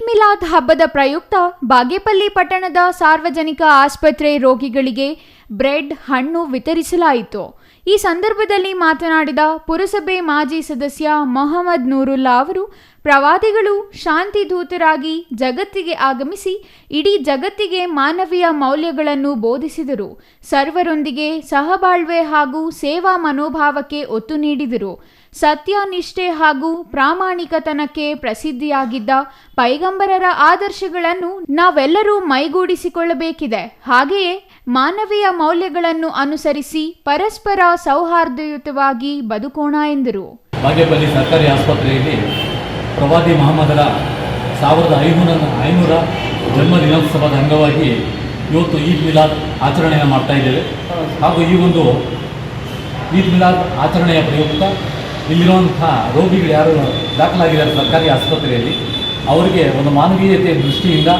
ಮಿಲಾದ್ ಹಬ್ಬದ ಪ್ರಯುಕ್ತ ಬಾಗೇಪಲ್ಲಿ ಪಟ್ಟಣದ ಸಾರ್ವಜನಿಕ ಆಸ್ಪತ್ರೆ ರೋಗಿಗಳಿಗೆ ಬ್ರೆಡ್ ಹಣ್ಣು ವಿತರಿಸಲಾಯಿತು. ಈ ಸಂದರ್ಭದಲ್ಲಿ ಮಾತನಾಡಿದ ಪುರಸಭೆ ಮಾಜಿ ಸದಸ್ಯ ಮೊಹಮ್ಮದ್ ನೂರುಲ್ಲಾ ಅವರು, ಪ್ರವಾದಿಗಳು ಶಾಂತಿ ದೂತರಾಗಿ ಜಗತ್ತಿಗೆ ಆಗಮಿಸಿ, ಇಡೀ ಜಗತ್ತಿಗೆ ಮಾನವೀಯ ಮೌಲ್ಯಗಳನ್ನು ಬೋಧಿಸಿದರು. ಸರ್ವರೊಂದಿಗೆ ಸಹಬಾಳ್ವೆ ಹಾಗೂ ಸೇವಾ ಮನೋಭಾವಕ್ಕೆ ಒತ್ತು ನೀಡಿದರು. ಸತ್ಯ ನಿಷ್ಠೆ ಹಾಗೂ ಪ್ರಾಮಾಣಿಕತನಕ್ಕೆ ಪ್ರಸಿದ್ಧಿಯಾಗಿದ್ದ ಪೈಗಂಬರರ ಆದರ್ಶಗಳನ್ನು ನಾವೆಲ್ಲರೂ ಮೈಗೂಡಿಸಿಕೊಳ್ಳಬೇಕಿದೆ. ಹಾಗೆಯೇ ಮಾನವೀಯ ಮೌಲ್ಯಗಳನ್ನು ಅನುಸರಿಸಿ ಪರಸ್ಪರ ಸೌಹಾರ್ದಯುತವಾಗಿ ಬದುಕೋಣ ಎಂದರು. ಬಾಗೇಪಲ್ಲಿ ಸರ್ಕಾರಿ ಆಸ್ಪತ್ರೆಯಲ್ಲಿ ಪ್ರವಾದಿ ಮಹಮ್ಮದರ ಸಾವಿರದ ಐನೂರ ಐನೂರ ಜನ್ಮ ದಿನೋತ್ಸವದ ಅಂಗವಾಗಿ ಇವತ್ತು ಈದ್ ಮಿಲಾದ್ ಆಚರಣೆಯನ್ನು ಮಾಡ್ತಾ ಇದ್ದೇವೆ. ಹಾಗೂ ಈ ಒಂದು ಈದ್ ಮಿಲಾದ್ ಆಚರಣೆಯ ಪ್ರಯುಕ್ತ ಇಲ್ಲಿರುವಂತಹ ರೋಗಿಗಳು ಯಾರು ದಾಖಲಾಗಿದ್ದಾರೆ ಸರ್ಕಾರಿ ಆಸ್ಪತ್ರೆಯಲ್ಲಿ, ಅವರಿಗೆ ಒಂದು ಮಾನವೀಯತೆಯ ದೃಷ್ಟಿಯಿಂದ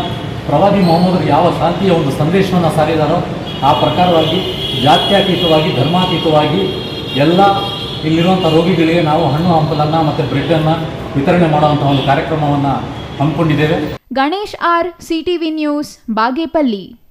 ಪ್ರವಾದಿ ಮೊಹಮ್ಮದರು ಯಾವ ಶಾಂತಿಯ ಒಂದು ಸಂದೇಶವನ್ನು ಸಾರಿದಾರೋ ಆ ಪ್ರಕಾರವಾಗಿ, ಜಾತ್ಯತೀತವಾಗಿ, ಧರ್ಮಾತೀತವಾಗಿ ಎಲ್ಲ ಇಲ್ಲಿರುವಂಥ ರೋಗಿಗಳಿಗೆ ನಾವು ಹಣ್ಣು, ಹಂಪಲನ್ನು ಮತ್ತು ಬ್ರೆಡ್ಡನ್ನು ವಿತರಣೆ ಮಾಡುವಂಥ ಒಂದು ಕಾರ್ಯಕ್ರಮವನ್ನು ಹಮ್ಮಿಕೊಂಡಿದ್ದೇವೆ. Ganesh R, CTV news, Bagepalli.